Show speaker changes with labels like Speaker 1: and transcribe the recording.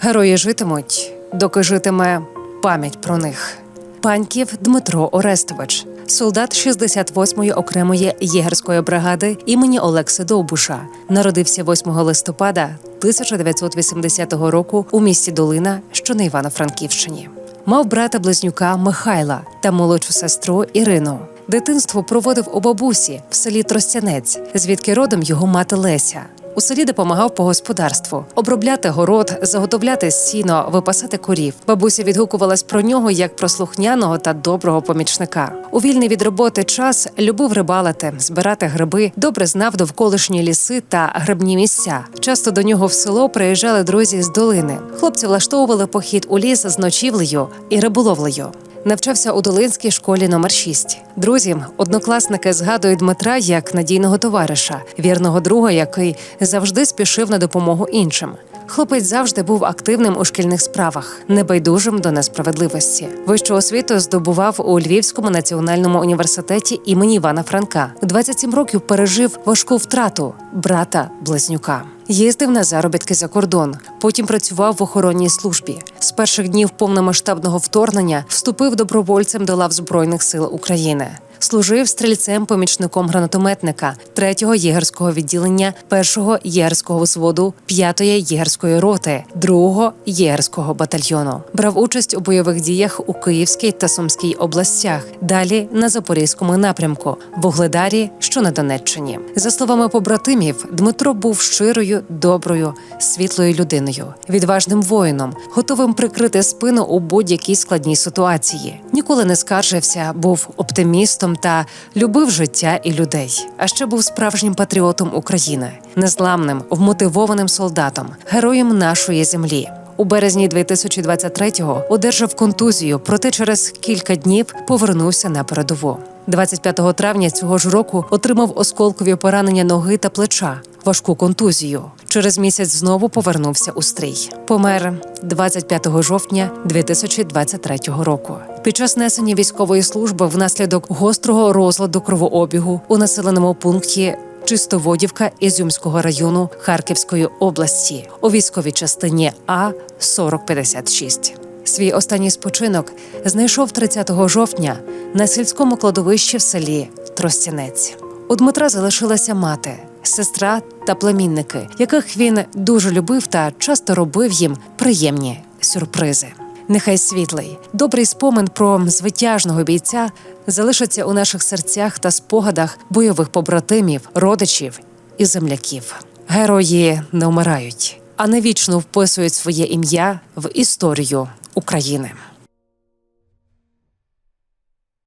Speaker 1: Герої житимуть, доки житиме пам'ять про них. Паньків Дмитро Орестович, солдат 68-ї окремої єгерської бригади імені Олекси Довбуша, народився 8 листопада 1980 року у місті Долина, що на Івано-Франківщині. Мав брата близнюка Михайла та молодшу сестру Ірину. Дитинство проводив у бабусі в селі Тростянець, звідки родом його мати Леся. У селі допомагав по господарству обробляти город, заготовляти сіно, випасати корів. Бабуся відгукувалась про нього як про слухняного та доброго помічника. У вільний від роботи час любив рибалити, збирати гриби, добре знав довколишні ліси та грибні місця. Часто до нього в село приїжджали друзі з долини. Хлопці влаштовували похід у ліс з ночівлею і риболовлею. Навчався у Долинській школі номер 6 Друзі, однокласники згадують Дмитра як надійного товариша, вірного друга, який завжди спішив на допомогу іншим. Хлопець завжди був активним у шкільних справах, небайдужим до несправедливості. Вищу освіту здобував у Львівському національному університеті імені Івана Франка. У 27 років пережив важку втрату брата близнюка. Їздив на заробітки за кордон, потім працював в охоронній службі. З перших днів повномасштабного вторгнення вступив добровольцем до лав Збройних сил України. Служив стрільцем-помічником гранатометника 3-го єгерського відділення 1-го єгерського взводу 5-ї єгерської роти 2-го єгерського батальйону. Брав участь у бойових діях у Київській та Сумській областях. Далі на Запорізькому напрямку, в Угледарі, що на Донеччині. За словами побратимів, Дмитро був щирою, доброю, світлою людиною, відважним воїном, готовим прикрити спину у будь-якій складній ситуації. Ніколи не скаржився, був оптимістом та любив життя і людей. А ще був справжнім патріотом України, незламним, вмотивованим солдатом, героєм нашої землі. У березні 2023-го одержав контузію, проте через кілька днів повернувся на передову. 25 травня цього ж року отримав осколкові поранення ноги та плеча, важку контузію. Через місяць знову повернувся у стрій. Помер 25 жовтня 2023 року. Під час несення військової служби внаслідок гострого розладу кровообігу у населеному пункті Чистоводівка Ізюмського району Харківської області у військовій частині А 4056. Свій останній спочинок знайшов 30 жовтня на сільському кладовищі в селі Тростянець. У Дмитра залишилася мати, сестра та племінники, яких він дуже любив та часто робив їм приємні сюрпризи. Нехай світлий, добрий спомин про звитяжного бійця залишиться у наших серцях та спогадах бойових побратимів, родичів і земляків. Герої не вмирають, а навічно вписують своє ім'я в історію України.